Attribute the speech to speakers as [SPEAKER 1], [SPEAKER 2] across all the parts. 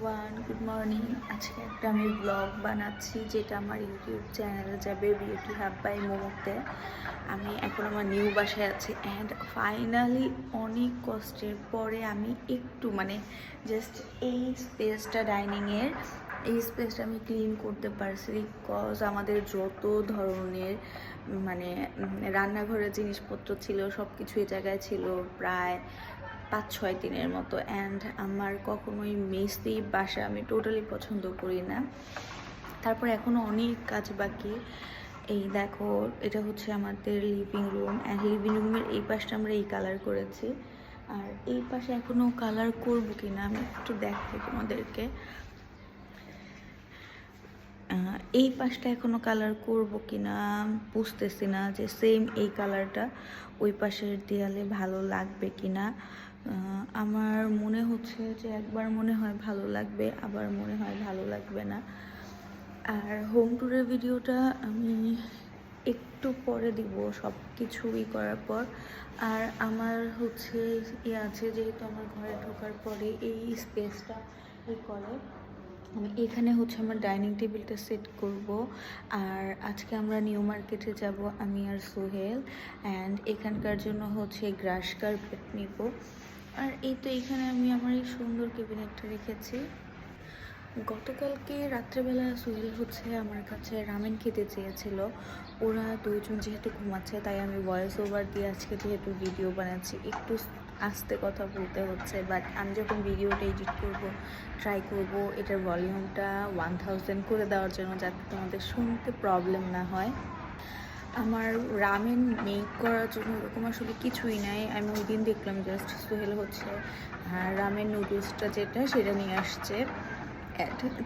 [SPEAKER 1] Everyone good morning আজকে একটা আমি ব্লগ বানাচ্ছি, যেটা আমার ইউটিউব চ্যানেলে যাবে বিউটি হাব বাই মোমোতে আমি এখন আমার নিউ বাসায় আছি অ্যান্ড ফাইনালি অনেক কষ্টের পরে আমি একটু মানে জাস্ট এই স্পেসটা ডাইনিংয়ের এই স্পেসটা আমি ক্লিন করতে পারছি বিকজ আমাদের যত ধরনের মানে রান্নাঘরের জিনিসপত্র ছিল সব কিছু এই জায়গায় ছিল, প্রায় পাঁচ ছয় দিনের মতো। অ্যান্ড আমার কখনোই মেসি বাসা আমি টোটালি পছন্দ করি না। তারপর এখনও অনেক কাজ বাকি। এই দেখো, এটা হচ্ছে আমাদের লিভিং রুম অ্যান্ড লিভিং রুমের এই পাশটা আমরা এই কালার করেছি। আর এই পাশে এখনও কালার করব কি না আমি একটু দেখাই তোমাদেরকে। এই পাশটা এখনও কালার করব কিনা বুঝতেছি না যে সেম এই কালারটা ওই পাশের দেয়ালে ভালো লাগবে কি না আমার মনে হচ্ছে যে একবার মনে হয় ভালো লাগবে, আবার মনে হয় ভালো লাগবে না। আর হোম ট্যুরের ভিডিওটা আমি একটু পরে দিব সব কিছুই করার পর। আর আমার হচ্ছে ইয়ে আছে যেহেতু আমার ঘরে ঢোকার পরে এই স্পেসটা ই করে। আমি এখানে হচ্ছে আমার ডাইনিং টেবিলটা সেট করব। আর আজকে আমরা নিউ মার্কেটে যাব, আমি আর সোহেল। অ্যান্ড এখানকার জন্য হচ্ছে গ্রাস কার্পেট নিব। আর এই তো এখানে আমি আমার এই সুন্দর ক্যাবিনেটটা রেখেছি। গতকালকে রাত্রেবেলা সোহেল হচ্ছে আমার কাছে রামেন খেতে চেয়েছিল। ওরা দুইজন যেহেতু ঘুমাচ্ছে, তাই আমি ভয়েস ওভার দিয়ে আজকে যেহেতু ভিডিও বানাচ্ছি, একটু আস্তে কথা বলতে হচ্ছে বাট আমি যখন ভিডিওটা এডিট করব ট্রাই করব, এটার ভলিউমটা ওয়ান থাউজেন্ড করে দেওয়ার জন্য যাতে তোমাদের শুনতে প্রবলেম না হয়। আমার রামেন মেক করার জন্য ওরকম আসলে কিছুই নাই। আমি ওই দিন দেখলাম জাস্ট সোহেল হচ্ছে রামেন নুডলসটা যেটা সেটা নিয়ে আসছে।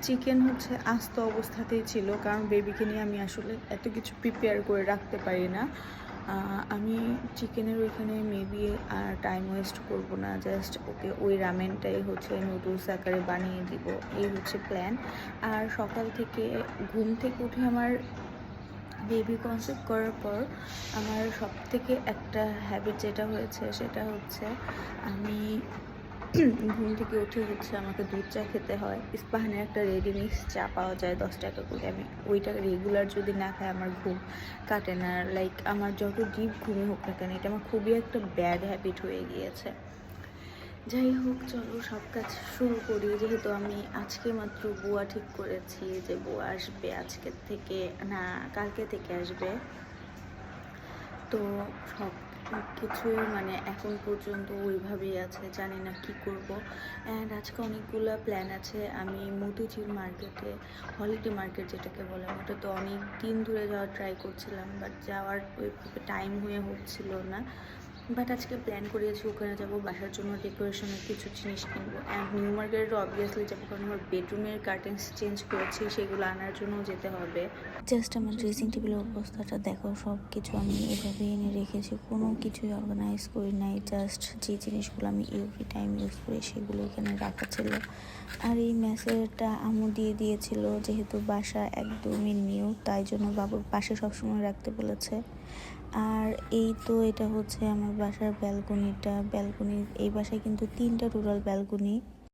[SPEAKER 1] চিকেন হচ্ছে, আস্ত অবস্থাতেই ছিল, কারণ বেবিকে নিয়ে আমি আসলে এত কিছু প্রিপেয়ার করে রাখতে পারি না। আমি চিকেনের ওইখানে মেবি আর টাইম ওয়েস্ট করব না জাস্ট ওকে ওই রামেনটাই হচ্ছে নুডলস আকারে বানিয়ে দিব, এই হচ্ছে প্ল্যান আর সকাল থেকে ঘুম থেকে উঠে আমার বেবি কনসেপ্ট করার পর আমার সব থেকে একটা হ্যাবিট যেটা হয়েছে সেটা হচ্ছে আমি ঘুম থেকে উঠে হচ্ছে আমাকে দুধ চা খেতে হয়। ইস্পাহানের একটা রেডিমিক্স চা পাওয়া যায়, দশ টাকা করে। আমি ওইটা রেগুলার যদি না খাই, আমার ঘুম কাটে না। লাইক আমার যত ডিপ ঘুমে হোক না কেন, এটা আমার খুবই একটা ব্যাড হ্যাবিট হয়ে গিয়েছে। যাই হোক, চলো সব কাজ শুরু করি। যেহেতু আমি আজকে মাত্র বুয়া ঠিক করেছি যে বুয়া আসবে আজকের থেকে, না, কালকে থেকে আসবে। তো সব কিছুই মানে এখন পর্যন্ত ওইভাবেই আছে, জানি না কি করব। অ্যান্ড আজকে অনেকগুলো প্ল্যান আছে। আমি মতিঝিল মার্কেটে হলিডে মার্কেট যেটাকে বলে, ওটা তো অনেক দিন ধরে যাওয়ার ট্রাই করছিলাম বাট যাওয়ার ওইভাবে টাইম হয়ে হচ্ছিল না। বাট আজকে প্ল্যান করেছি ওখানে যাব, বাসার জন্য ডেকোরেশনের কিছু জিনিস কিনবো। অ্যান্ড নিউ মার্কেটে অবভিয়াসলি যাব, কারণ আমার বেডরুমের কার্টেন্স চেঞ্জ করেছি, সেগুলো আনার জন্য যেতে হবে। জাস্ট আমার ড্রেসিং টেবিলের অবস্থাটা দেখো সব কিছু আমি এভাবে এনে রেখেছি। কোনো কিছুই অর্গানাইজ করি নাই জাস্ট যে জিনিসগুলো আমি এভরি টাইম ইউজ করি, সেগুলো এখানে রাখা ছিল। আর এই ম্যাসেজটা আমু দিয়ে দিয়েছিল, যেহেতু বাসা একদমই নিউ তাই জন্য বাবুর পাশে সবসময় রাখতে বলেছে। আর এই তো এটা হচ্ছে আমার বাসার ব্যালকনিটা ব্যালকনির এই বাসায় কিন্তু তিনটা রুরাল ব্যালকনি